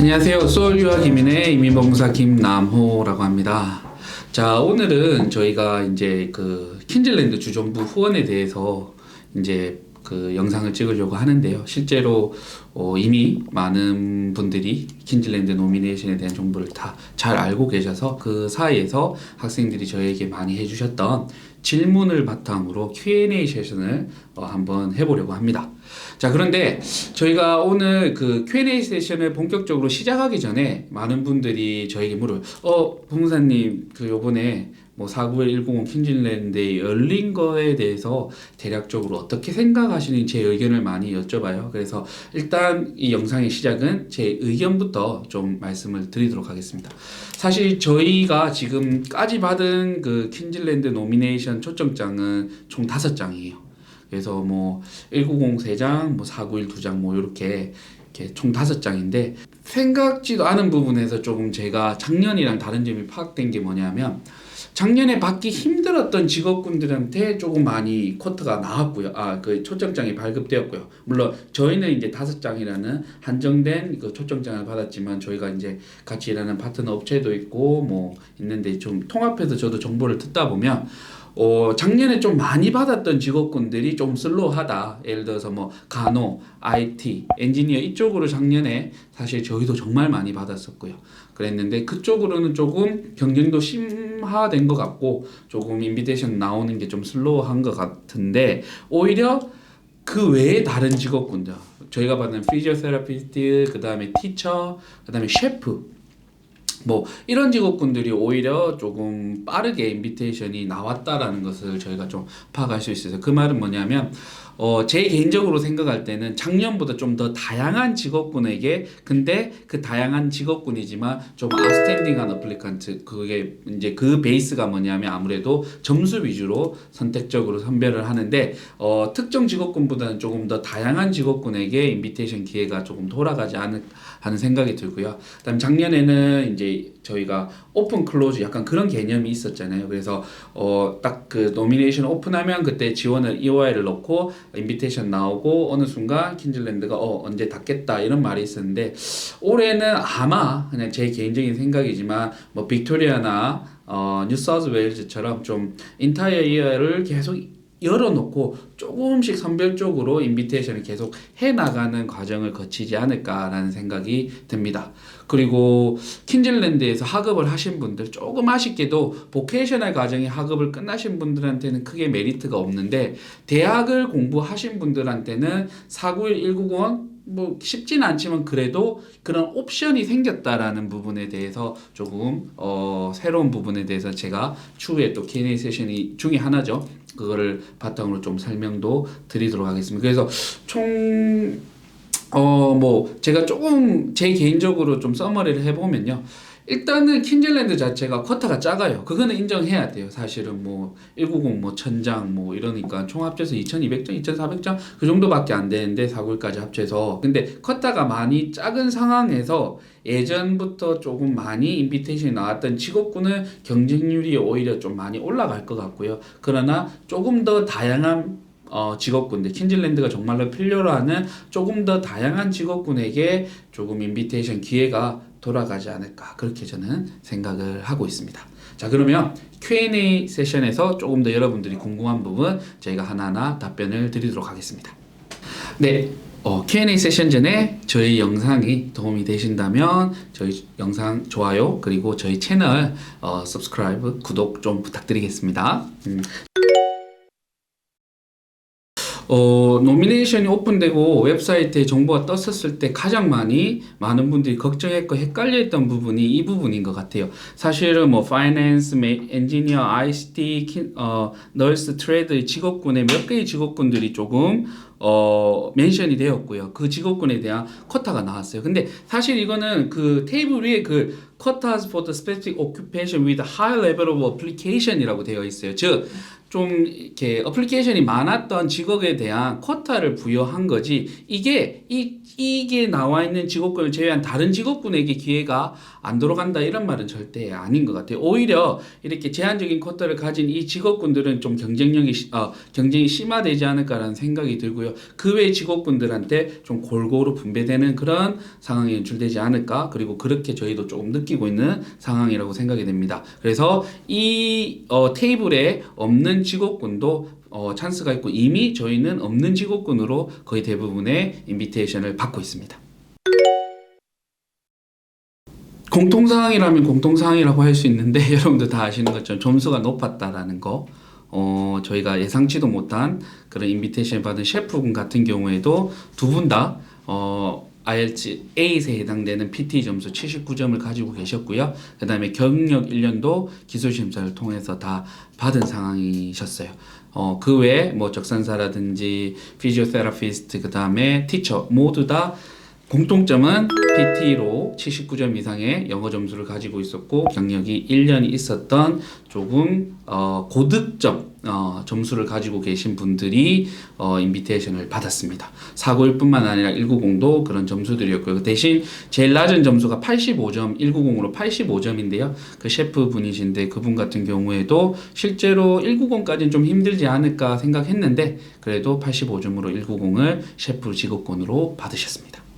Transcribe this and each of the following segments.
안녕하세요. 소울 유학 이민의 이민봉사 김남호라고 합니다. 자, 오늘은 저희가 이제 그 킨즐랜드 주정부 후원에 대해서 이제 그 영상을 찍으려고 하는데요. 실제로 어, 이미 많은 분들이 킨즐랜드 노미네이션에 대한 정보를 다 잘 알고 계셔서 그 사이에서 학생들이 저에게 많이 해주셨던 질문을 바탕으로 Q&A 세션을 어, 한번 해보려고 합니다. 자 그런데 저희가 오늘 그 Q&A 세션을 본격적으로 시작하기 전에 많은 분들이 저에게 물어요. 어 부무사님 그 요번에 뭐 49110 킨즐랜드에 열린 거에 대해서 대략적으로 어떻게 생각하시는지 제 의견을 많이 여쭤봐요. 그래서 일단 이 영상의 시작은 제 의견부터 좀 말씀을 드리도록 하겠습니다. 사실 저희가 지금까지 받은 그 킨즐랜드 노미네이션 초청장은 총 다섯 장이에요. 그래서 뭐 190 3장, 뭐 491 2장 뭐 이렇게 이렇게 총 다섯 장인데 생각지도 않은 부분에서 조금 제가 작년이랑 다른 점이 파악된 게 뭐냐면 작년에 받기 힘들었던 직업군들한테 조금 많이 쿼트가 나왔고요. 아, 그 초청장이 발급되었고요. 물론 저희는 이제 다섯 장이라는 한정된 그 초청장을 받았지만 저희가 이제 같이 일하는 파트너 업체도 있고 뭐 있는데 좀 통합해서 저도 정보를 듣다 보면 어, 작년에 좀 많이 받았던 직업군들이 좀 슬로우하다. 예를 들어서 뭐 간호, IT, 엔지니어 이쪽으로 작년에 사실 저희도 정말 많이 받았었고요. 그랬는데 그쪽으로는 조금 경쟁도 심화된 것 같고 조금 인비테이션 나오는 게 좀 슬로우한 것 같은데 오히려 그 외에 다른 직업군들 저희가 받는 피지오테라피스트 그 다음에 티처 그 다음에 셰프 뭐 이런 직업군들이 오히려 조금 빠르게 인비테이션이 나왔다라는 것을 저희가 좀 파악할 수 있어요. 그 말은 뭐냐면 어, 제 개인적으로 생각할 때는 작년보다 좀 더 다양한 직업군에게 근데 그 다양한 직업군이지만 좀 아스탠딩한 어플리칸트 그게 이제 그 베이스가 뭐냐면 아무래도 점수 위주로 선택적으로 선별을 하는데 어, 특정 직업군보다는 조금 더 다양한 직업군에게 인비테이션 기회가 조금 돌아가지 않을 하는 생각이 들고요. 그다음 작년에는 이제 저희가 오픈 클로즈 약간 그런 개념이 있었잖아요. 그래서 어, 딱 그 노미네이션 오픈하면 그때 지원을 EOI를 넣고 인비테이션 나오고 어느 순간 킨즐랜드가 어 언제 닫겠다 이런 말이 있었는데 올해는 아마 그냥 제 개인적인 생각이지만 뭐 빅토리아나 어 뉴사우스 웨일즈처럼 좀 인타이어 이어를 계속 열어놓고 조금씩 선별적으로 인비테이션을 계속 해 나가는 과정을 거치지 않을까라는 생각이 듭니다. 그리고 킨즐랜드에서 학업을 하신 분들 조금 아쉽게도 보케이셔널 과정의 학업을 끝나신 분들한테는 크게 메리트가 없는데 대학을 공부하신 분들한테는 491 190원 뭐 쉽진 않지만 그래도 그런 옵션이 생겼다라는 부분에 대해서 조금 어 새로운 부분에 대해서 제가 추후에 또 Q&A 세션이 중에 하나죠. 그거를 바탕으로 좀 설명도 드리도록 하겠습니다. 그래서 총 어 뭐 제가 조금 제 개인적으로 좀 서머리를 해보면요. 일단은 킨즐랜드 자체가 쿼터가 작아요. 그거는 인정해야 돼요. 사실은 뭐 190, 뭐 1000장 뭐 이러니까 총 합쳐서 2200장, 2400장 그 정도밖에 안 되는데 4골까지 합쳐서. 근데 쿼터가 많이 작은 상황에서 예전부터 조금 많이 인비테이션이 나왔던 직업군은 경쟁률이 오히려 좀 많이 올라갈 것 같고요. 그러나 조금 더 다양한 어, 직업군들 킨즐랜드가 정말로 필요로 하는 조금 더 다양한 직업군에게 조금 인비테이션 기회가 돌아가지 않을까 그렇게 저는 생각을 하고 있습니다. 자 그러면 Q&A 세션에서 조금 더 여러분들이 궁금한 부분 저희가 하나하나 답변을 드리도록 하겠습니다. 네. 어, Q&A 세션 전에 저희 영상이 도움이 되신다면 저희 영상 좋아요 그리고 저희 채널 어, subscribe 구독 좀 부탁드리겠습니다. 음. 어, 노미네이션이 오픈되고 웹사이트에 정보가 떴었을 때 가장 많이 많은 분들이 걱정했고 헷갈려했던 부분이 이 부분인 것 같아요. 사실은 뭐 파이낸스, 엔지니어, ICT, 킨, 어, 널스, 트레이드 직업군의 몇 개의 직업군들이 조금 어, 멘션이 되었고요. 그 직업군에 대한 쿼타가 나왔어요. 근데 사실 이거는 그 테이블 위에 그 the specific occupation with a high level of application이라고 되어 있어요. 즉, 좀 이렇게 어플리케이션이 많았던 직업에 대한 쿼타를 부여한 거지 이게 이 이게 나와 있는 직업군을 제외한 다른 직업군에게 기회가 안 들어간다 이런 말은 절대 아닌 것 같아요. 오히려 이렇게 제한적인 쿼터를 가진 이 직업군들은 좀 경쟁력이 시- 어, 경쟁이 심화되지 않을까라는 생각이 들고요. 그 외 직업군들한테 좀 골고루 분배되는 그런 상황이 연출되지 않을까 그리고 그렇게 저희도 조금 느끼고 있는 상황이라고 생각이 됩니다. 그래서 이 어, 테이블에 없는 직업군도 어, 찬스가 있고 이미 저희는 없는 직업군으로 거의 대부분의 인비테이션을 받고 있습니다. 공통사항이라면 공통사항이라고 할 수 있는데 여러분들 다 아시는 것처럼 점수가 높았다라는 거 어, 저희가 예상치도 못한 그런 인비테이션 받은 셰프분 같은 경우에도 두 분 다 어, IELTS A에 해당되는 PT 점수 79점을 가지고 계셨고요. 그 다음에 경력 1년도 기술 심사를 통해서 다 받은 상황이셨어요. 어, 그 외에 뭐 적산사라든지 피지오테라피스트 그 다음에 티처 모두 다 공통점은 PT로 79점 이상의 영어 점수를 가지고 있었고 경력이 1년이 있었던 조금 어, 고득점 어, 점수를 가지고 계신 분들이 어, 인비테이션을 받았습니다. 491뿐만 아니라 190도 그런 점수들이었고요. 그 대신 제일 낮은 점수가 85점, 190으로 85점인데요. 그 셰프 분이신데 그분 같은 경우에도 실제로 190까지는 좀 힘들지 않을까 생각했는데 그래도 85점으로 190을 셰프 직업권으로 받으셨습니다.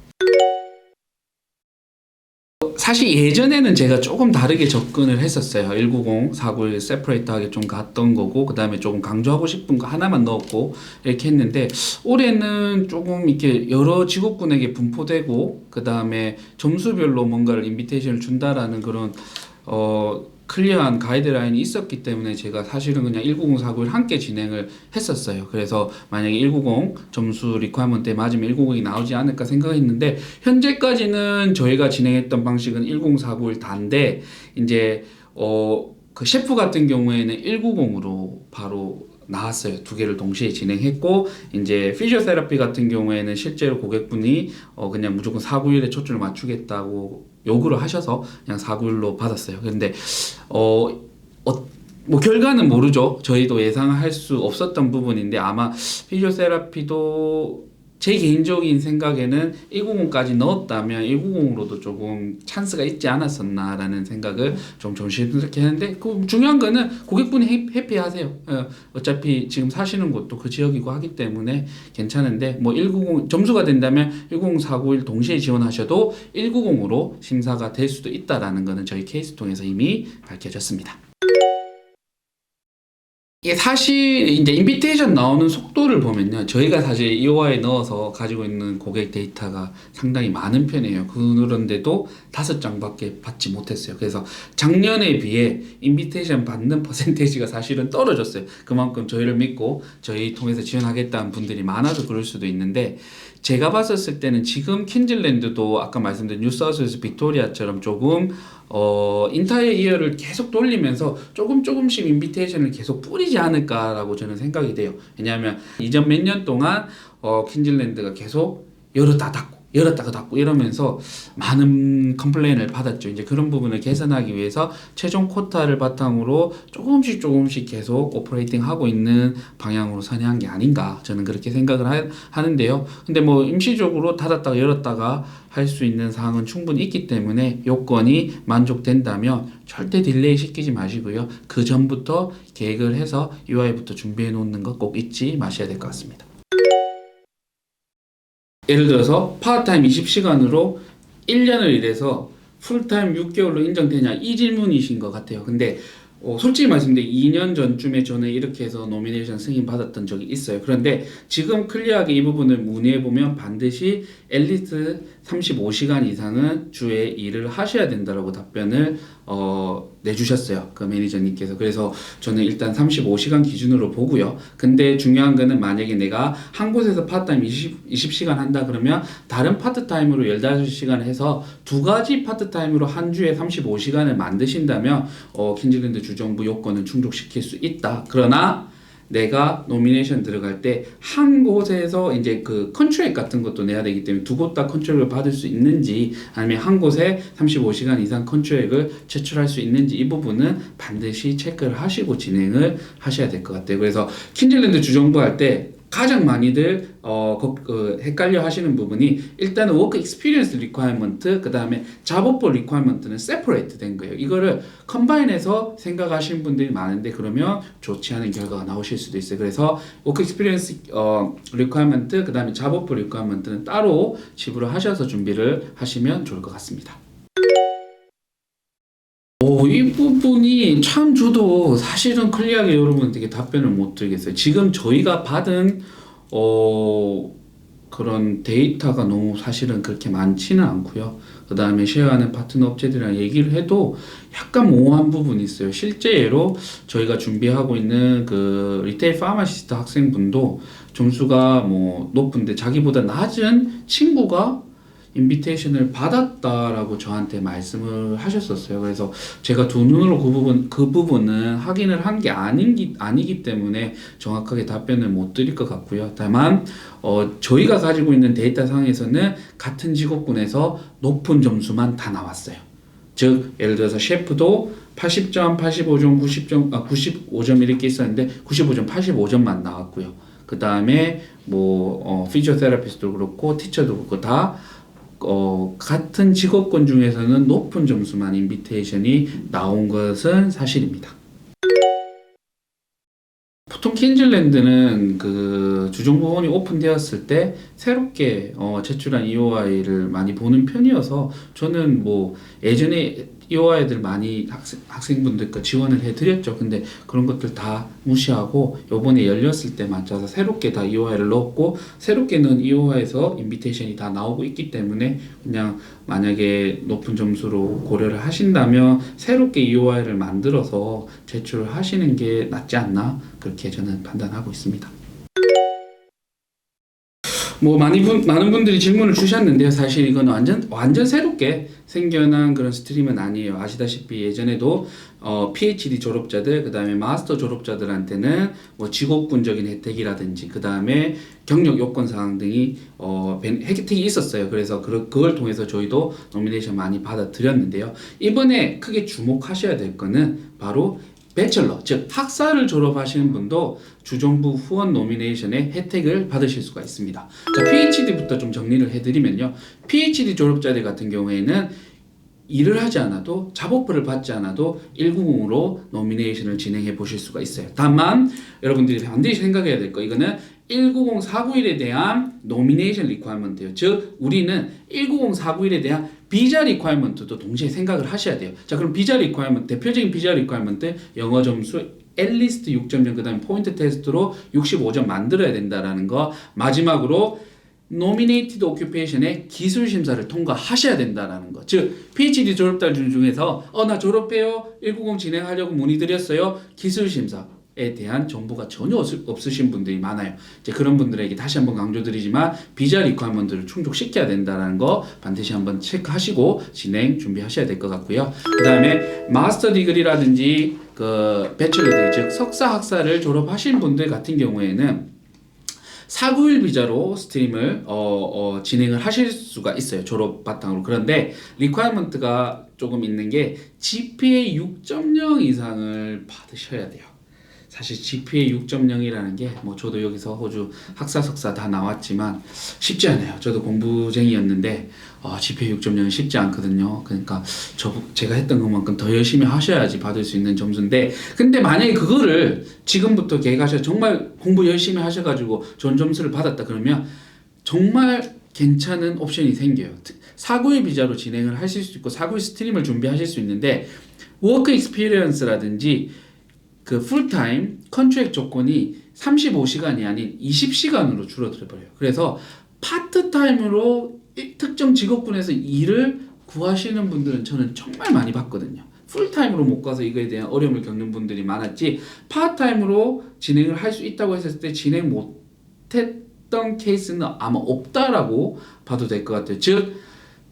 사실 예전에는 제가 조금 다르게 접근을 했었어요. 190, 491 세퍼레이트하게 좀 갔던 거고 그 다음에 조금 강조하고 싶은 거 하나만 넣었고 이렇게 했는데 올해는 조금 이렇게 여러 직업군에게 분포되고 그 다음에 점수별로 뭔가를 인비테이션을 준다라는 그런 어 클리어한 가이드라인이 있었기 때문에 제가 사실은 그냥 190, 491 함께 진행을 했었어요. 그래서 만약에 190 점수 리퀘어먼트에 맞으면 190이 나오지 않을까 생각했는데 현재까지는 저희가 진행했던 방식은 190, 491 다인데 이제 어 그 셰프 같은 경우에는 190으로 바로 나왔어요. 두 개를 동시에 진행했고 이제 피지오테라피 같은 경우에는 실제로 고객분이 어 그냥 무조건 491에 초점을 맞추겠다고 요구를 하셔서 그냥 491로 받았어요. 근데 어, 어, 뭐 결과는 모르죠. 저희도 예상할 수 없었던 부분인데 아마 피지오테라피도 제 개인적인 생각에는 190까지 넣었다면 190으로도 조금 찬스가 있지 않았었나라는 생각을 좀 조심스럽게 했는데 그 중요한 거는 고객분이 해- 해피하세요. 어, 어차피 지금 사시는 곳도 그 지역이고 하기 때문에 괜찮은데 뭐 190 점수가 된다면 190, 491 동시에 지원하셔도 190으로 심사가 될 수도 있다라는 거는 저희 케이스 통해서 이미 밝혀졌습니다. 이게 사실 이제 인비테이션 나오는 속도를 보면요. 저희가 사실 EOI에 넣어서 가지고 있는 고객 데이터가 상당히 많은 편이에요. 그런데도 다섯 장밖에 받지 못했어요. 그래서 작년에 비해 인비테이션 받는 퍼센테이지가 사실은 떨어졌어요. 그만큼 저희를 믿고 저희 통해서 지원하겠다는 분들이 많아서 그럴 수도 있는데 제가 봤었을 때는 지금 퀸즐랜드도 아까 말씀드린 뉴사우스웨일스 빅토리아처럼 조금 어 인타이어 이어를 계속 돌리면서 조금 조금씩 인비테이션을 계속 뿌리지 않을까라고 저는 생각이 돼요. 왜냐하면 이전 몇 년 동안 어 퀸즐랜드가 계속 열었다 닫고 열었다가 닫고 이러면서 많은 컴플레인을 받았죠. 이제 그런 부분을 개선하기 위해서 최종 쿼타를 바탕으로 조금씩 조금씩 계속 오퍼레이팅 하고 있는 방향으로 선회한 게 아닌가 저는 그렇게 생각을 하, 하는데요. 근데 뭐 임시적으로 닫았다가 열었다가 할 수 있는 사항은 충분히 있기 때문에 요건이 만족된다면 절대 딜레이 시키지 마시고요. 그 전부터 계획을 해서 UI부터 준비해 놓는 거 꼭 잊지 마셔야 될 것 같습니다. 예를 들어서 파트타임 20시간으로 1년을 일해서 풀타임 6개월로 인정되냐 이 질문이신 것 같아요. 근데 어, 솔직히 말씀드리면 2년 전쯤에 저는 이렇게 해서 노미네이션 승인 받았던 적이 있어요. 그런데 지금 클리어하게 이 부분을 문의해 보면 반드시 엘리트 35시간 이상은 주에 일을 하셔야 된다라고 답변을 어, 내주셨어요. 그 매니저님께서. 그래서 저는 일단 35시간 기준으로 보고요. 근데 중요한 거는 만약에 내가 한 곳에서 파트타임 20, 20시간 한다 그러면 다른 파트타임으로 15시간 해서 두 가지 파트타임으로 한 주에 35시간을 만드신다면 어, 킨즐랜드 주정부 요건을 충족시킬 수 있다. 그러나 내가 노미네이션 들어갈 때 한 곳에서 이제 그 컨트랙 같은 것도 내야 되기 때문에 두 곳 다 컨트랙을 받을 수 있는지 아니면 한 곳에 35시간 이상 컨트랙을 제출할 수 있는지 이 부분은 반드시 체크를 하시고 진행을 하셔야 될 것 같아요. 그래서 킨즐랜드 주정부 할 때 가장 많이들 어, 거- 그 헷갈려 하시는 부분이 일단은 워크 익스피리언스 리퀘어먼트 그다음에 작업법 리퀘어먼트는 세퍼레이트 된 거예요. 이거를 컴바인해서 생각하시는 분들이 많은데 그러면 좋지 않은 결과가 나오실 수도 있어요. 그래서 워크 익스피리언스 어, 리퀘어먼트 그다음에 작업법 리퀘어먼트는 따로 지불을 하셔서 준비를 하시면 좋을 것 같습니다. 오, 이 부분이 참 저도 사실은 클리어하게 여러분들께 답변을 못 드리겠어요. 지금 저희가 받은 어 그런 데이터가 너무 사실은 그렇게 많지는 않고요. 그 다음에 쉐어하는 파트너 업체들이랑 얘기를 해도 약간 모호한 부분이 있어요. 실제 예로 저희가 준비하고 있는 그 리테일 파마시스트 학생분도 점수가 뭐 높은데 자기보다 낮은 친구가 인비테이션을 받았다라고 저한테 말씀을 하셨었어요. 그래서 제가 두 눈으로 그 부분 그 부분은 확인을 한 게 아니기 아니기 때문에 정확하게 답변을 못 드릴 것 같고요. 다만 어, 저희가 가지고 있는 데이터 상에서는 같은 직업군에서 높은 점수만 다 나왔어요. 즉 예를 들어서 셰프도 80점, 85점, 90점, 아 95점 이렇게 있었는데 95점, 85점만 나왔고요. 그 다음에 뭐 어, 피지오테라피스트도 그렇고 티처도 그렇고 다 어, 같은 직업군 중에서는 높은 점수만 인비테이션이 나온 것은 사실입니다. 보통 킨즐랜드는 그 주정부원이 오픈되었을 때 새롭게 어, 제출한 EOI를 많이 보는 편이어서 저는 뭐 예전에 EOI들 많이 학생, 학생분들 거 지원을 해드렸죠. 근데 그런 것들 다 무시하고 요번에 열렸을 때 맞춰서 새롭게 다 EOI를 넣었고 새롭게 넣은 EOI에서 인비테이션이 다 나오고 있기 때문에 그냥 만약에 높은 점수로 고려를 하신다면 새롭게 EOI를 만들어서 제출을 하시는 게 낫지 않나 그렇게 저는 판단하고 있습니다. 뭐 많이 분, 많은 분들이 질문을 주셨는데요. 사실 이건 완전 완전 새롭게 생겨난 그런 스트림은 아니에요. 아시다시피 예전에도 어, PhD 졸업자들, 그 다음에 마스터 졸업자들한테는 뭐 직업군적인 혜택이라든지, 그 다음에 경력 요건 사항 등이 어, 벤- 혜택이 있었어요. 그래서 그, 그걸 통해서 저희도 노미네이션 많이 받아들였는데요. 이번에 크게 주목하셔야 될 거는 바로 배철러, 즉 학사를 졸업하시는 분도 주정부 후원 노미네이션의 혜택을 받으실 수가 있습니다. 자, PhD부터 좀 정리를 해드리면요. PhD 졸업자들 같은 경우에는 일을 하지 않아도 작업부를 받지 않아도 190으로 노미네이션을 진행해 보실 수가 있어요. 다만 여러분들이 반드시 생각해야 될 거 이거는 190 491에 대한 노미네이션 리퀘어먼트예요. 즉 우리는 190 491에 대한 비자 리퀘어먼트도 동시에 생각을 하셔야 돼요. 자, 그럼 비자 리퀘어먼트 대표적인 비자 리퀘어먼트 영어 점수 앨리스트 6.0 그다음에 포인트 테스트로 65점 만들어야 된다라는 거 마지막으로 노미네이티드 오큐페이션의 기술 심사를 통과하셔야 된다라는 거. 즉 PhD 졸업자들 중에서 어 나 졸업해요. 190 진행하려고 문의드렸어요. 기술 심사 에 대한 정보가 전혀 없- 없으신 분들이 많아요. 이제 그런 분들에게 다시 한번 강조드리지만 비자 리퀘어먼트를 충족시켜야 된다라는 거 반드시 한번 체크하시고 진행 준비하셔야 될 것 같고요. 그 다음에 마스터 디그리라든지 그 배첼러 디그리 즉 석사 학사를 졸업하신 분들 같은 경우에는 491 비자로 스트림을 어, 어, 진행을 하실 수가 있어요. 졸업 바탕으로. 그런데 리퀘어먼트가 조금 있는 게 GPA 6.0 이상을 받으셔야 돼요. 사실 GPA 6.0이라는 게 뭐 저도 여기서 호주 학사 석사 다 나왔지만 쉽지 않아요. 저도 공부쟁이였는데 어, GPA 6.0은 쉽지 않거든요. 그러니까 저 제가 했던 것만큼 더 열심히 하셔야지 받을 수 있는 점수인데 근데 만약에 그거를 지금부터 계획하셔 정말 공부 열심히 하셔가지고 좋은 점수를 받았다 그러면 정말 괜찮은 옵션이 생겨요. 491 비자로 진행을 하실 수 있고 491 스트림을 준비하실 수 있는데 워크 익스피리언스라든지 그 풀타임 컨트랙 조건이 35시간이 아닌 20시간으로 줄어들어 버려요. 그래서 파트타임으로 이- 특정 직업군에서 일을 구하시는 분들은 저는 정말 많이 봤거든요. 풀타임으로 못 가서 이거에 대한 어려움을 겪는 분들이 많았지 파트타임으로 진행을 할 수 있다고 했을 때 진행 못했던 케이스는 아마 없다라고 봐도 될 것 같아요. 즉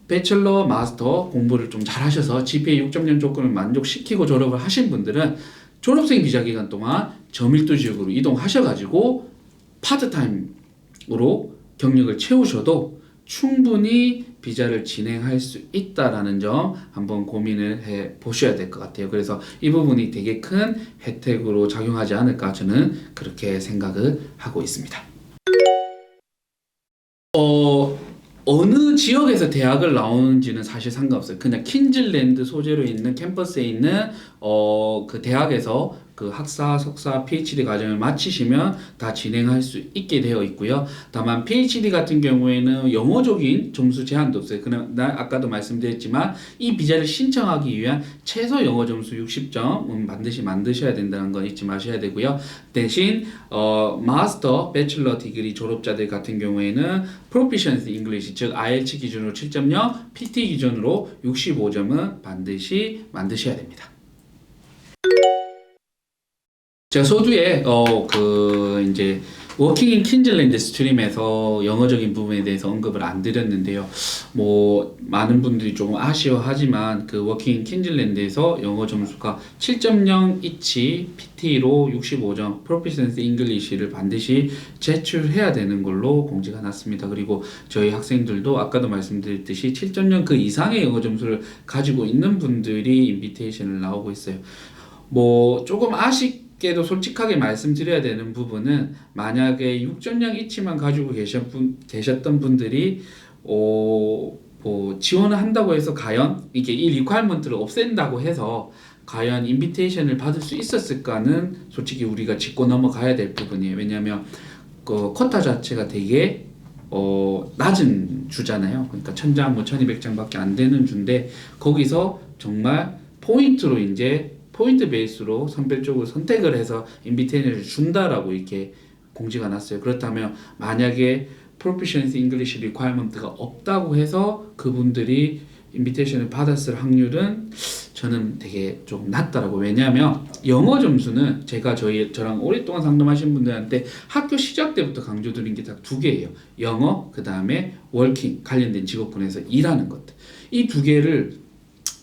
배첼러 마스터 공부를 좀 잘하셔서 GPA 6.0 조건을 만족시키고 졸업을 하신 분들은 졸업생 비자 기간 동안 저밀도 지역으로 이동하셔가지고 파트타임으로 경력을 채우셔도 충분히 비자를 진행할 수 있다라는 점 한번 고민을 해 보셔야 될 것 같아요. 그래서 이 부분이 되게 큰 혜택으로 작용하지 않을까 저는 그렇게 생각을 하고 있습니다. 어 어느 지역에서 대학을 나오는지는 사실 상관없어요. 그냥 킨즐랜드 소재로 있는 캠퍼스에 있는 어 그 대학에서 그 학사, 석사, PhD 과정을 마치시면 다 진행할 수 있게 되어 있고요. 다만 PhD 같은 경우에는 영어적인 점수 제한도 없어요. 그냥 나 아까도 말씀드렸지만 이 비자를 신청하기 위한 최소 영어 점수 60점 은 반드시 만드셔야 된다는 건 잊지 마셔야 되고요. 대신 어 마스터, 배첼러 디그리 졸업자들 같은 경우에는 proficiency English 즉 IELTS 기준으로 7.0, PT 기준으로 65점은 반드시 만드셔야 됩니다. 제가 서두에 어 그 이제 워킹 인 킨즐랜드 스트림에서 영어적인 부분에 대해서 언급을 안 드렸는데요. 뭐 많은 분들이 조금 아쉬워하지만 그 워킹 인 킨즐랜드에서 영어 점수가 7.0 이치 PT로 65점 프로피센스 잉글리시를 반드시 제출해야 되는 걸로 공지가 났습니다. 그리고 저희 학생들도 아까도 말씀드렸듯이 7.0 그 이상의 영어 점수를 가지고 있는 분들이 인비테이션을 나오고 있어요. 뭐 조금 아쉽 게도 솔직하게 말씀드려야 되는 부분은 만약에 6.0 이치만 가지고 계셨던 분들이 어, 뭐 지원을 한다고 해서 과연 이게 이 리ኳ어먼트를 없앤다고 해서 과연 인비테이션을 받을 수 있었을까는 솔직히 우리가 짚고 넘어가야 될 부분이에요. 왜냐하면 그 쿼타 자체가 되게 어, 낮은 주잖아요. 그러니까 천장 뭐 1200장밖에 안 되는 주인데 거기서 정말 포인트로 이제 포인트 베이스로 선별적으로 선택을 해서 인비테이션을 준다라고 이렇게 공지가 났어요. 그렇다면 만약에 proficiency English requirement가 없다고 해서 그분들이 인비테이션을 받았을 확률은 저는 되게 좀 낮다라고 왜냐하면 영어 점수는 제가 저희 저랑 오랫동안 상담하신 분들한테 학교 시작 때부터 강조드린 게 딱 두 개예요. 영어 그 다음에 월킹 관련된 직업군에서 일하는 것들 이 두 개를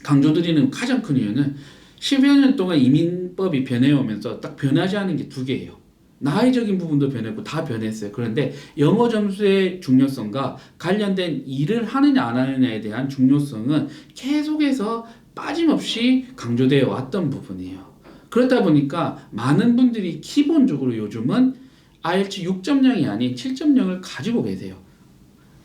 강조드리는 가장 큰 이유는 10여 년 동안 이민법이 변해오면서 딱 변하지 않은 게 두 개예요. 나이적인 부분도 변했고 다 변했어요. 그런데 영어 점수의 중요성과 관련된 일을 하느냐 안 하느냐에 대한 중요성은 계속해서 빠짐없이 강조되어 왔던 부분이에요. 그렇다 보니까 많은 분들이 기본적으로 요즘은 IELTS 6.0이 아닌 7.0을 가지고 계세요.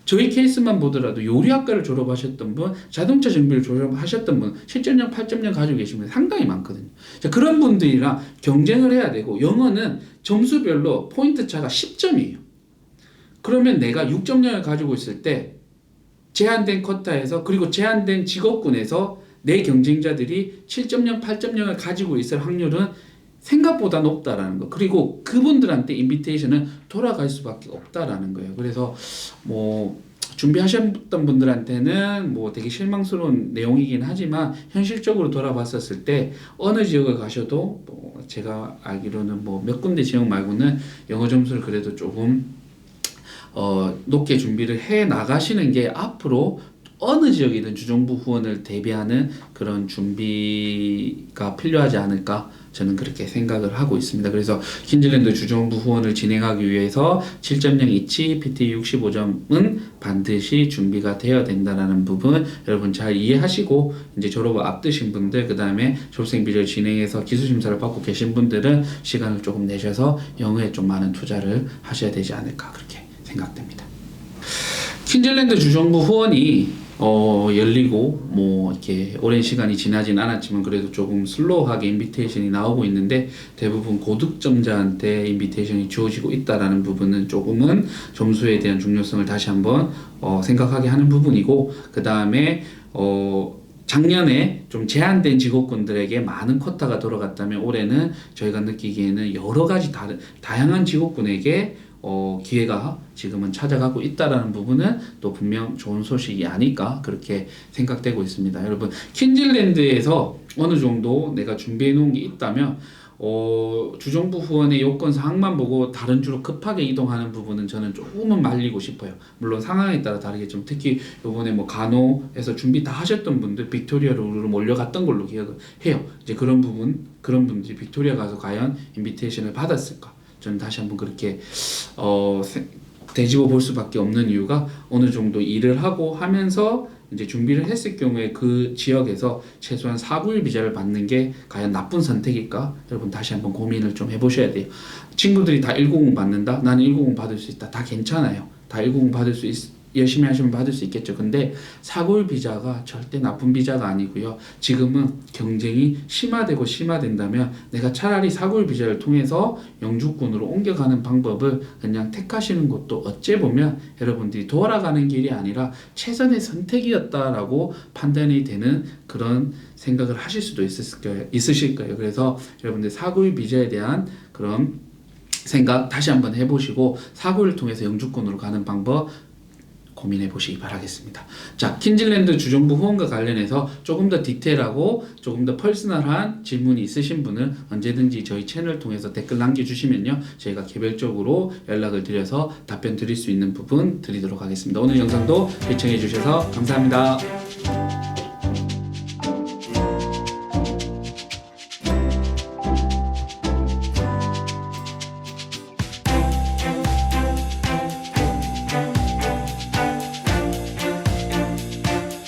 저희 케이스만 보더라도 요리학과를 졸업하셨던 분, 자동차 정비를 졸업하셨던 분, 7.0, 8.0 가지고 계신 분 상당히 많거든요. 자, 그런 분들이랑 경쟁을 해야 되고 영어는 점수별로 포인트 차가 10점이에요. 그러면 내가 6.0을 가지고 있을 때 제한된 쿼타에서 그리고 제한된 직업군에서 내 경쟁자들이 7.0, 8.0을 가지고 있을 확률은 생각보다 높다라는 거. 그리고 그분들한테 인비테이션은 돌아갈 수밖에 없다라는 거예요. 그래서 뭐 준비하셨던 분들한테는 뭐 되게 실망스러운 내용이긴 하지만 현실적으로 돌아봤었을 때 어느 지역을 가셔도 뭐 제가 알기로는 뭐 몇 군데 지역 말고는 영어 점수를 그래도 조금 어, 높게 준비를 해 나가시는 게 앞으로 어느 지역이든 주정부 후원을 대비하는 그런 준비가 필요하지 않을까 저는 그렇게 생각을 하고 있습니다. 그래서 킨즐랜드 주정부 후원을 진행하기 위해서 7.0 이치 PT 65점은 반드시 준비가 되어야 된다라는 부분 여러분 잘 이해하시고 이제 졸업을 앞두신 분들 그 다음에 졸업생 비자를 진행해서 기술 심사를 받고 계신 분들은 시간을 조금 내셔서 영어에 좀 많은 투자를 하셔야 되지 않을까 그렇게 생각됩니다. 킨즐랜드 주정부 후원이 어, 열리고 뭐 이렇게 오랜 시간이 지나진 않았지만 그래도 조금 슬로우하게 인비테이션이 나오고 있는데 대부분 고득점자한테 인비테이션이 주어지고 있다라는 부분은 조금은 점수에 대한 중요성을 다시 한번 어, 생각하게 하는 부분이고 그 다음에 어, 작년에 좀 제한된 직업군들에게 많은 쿼타가 돌아갔다면 올해는 저희가 느끼기에는 여러 가지 다른 다양한 직업군에게 어, 기회가 지금은 찾아가고 있다라는 부분은 또 분명 좋은 소식이 아닐까 그렇게 생각되고 있습니다. 여러분 킨즐랜드에서 어느 정도 내가 준비해 놓은 게 있다면 어, 주정부 후원의 요건 사항만 보고 다른 주로 급하게 이동하는 부분은 저는 조금은 말리고 싶어요. 물론 상황에 따라 다르겠지만 특히 요번에 뭐 간호에서 준비 다 하셨던 분들 빅토리아로 몰려갔던 걸로 기억을 해요. 이제 그런 부분 그런 분들이 빅토리아 가서 과연 인비테이션을 받았을까? 저는 다시 한번 그렇게 어, 세- 되짚어 볼 수밖에 없는 이유가 어느 정도 일을 하고 하면서 이제 준비를 했을 경우에 그 지역에서 최소한 4부일 비자를 받는 게 과연 나쁜 선택일까? 여러분 다시 한번 고민을 좀 해보셔야 돼요. 친구들이 다 190 받는다? 나는 190 받을 수 있다. 다 괜찮아요. 다 190 받을 수 있, 열심히 하시면 받을 수 있겠죠. 근데 사골 비자가 절대 나쁜 비자가 아니고요. 지금은 경쟁이 심화되고 심화된다면 내가 차라리 사골 비자를 통해서 영주권으로 옮겨가는 방법을 그냥 택하시는 것도 어찌 보면 여러분들이 돌아가는 길이 아니라 최선의 선택이었다라고 판단이 되는 그런 생각을 하실 수도 있을 거예요. 있으실 거예요. 그래서 여러분들 사골 비자에 대한 그런 생각 다시 한번 해보시고 사고를 통해서 영주권으로 가는 방법 고민해 보시기 바라겠습니다. 자, 킨즐랜드 주정부 후원과 관련해서 조금 더 디테일하고 조금 더 퍼스널한 질문이 있으신 분은 언제든지 저희 채널 통해서 댓글 남겨주시면요. 저희가 개별적으로 연락을 드려서 답변 드릴 수 있는 부분 드리도록 하겠습니다. 오늘 영상도 시청해 주셔서 감사합니다.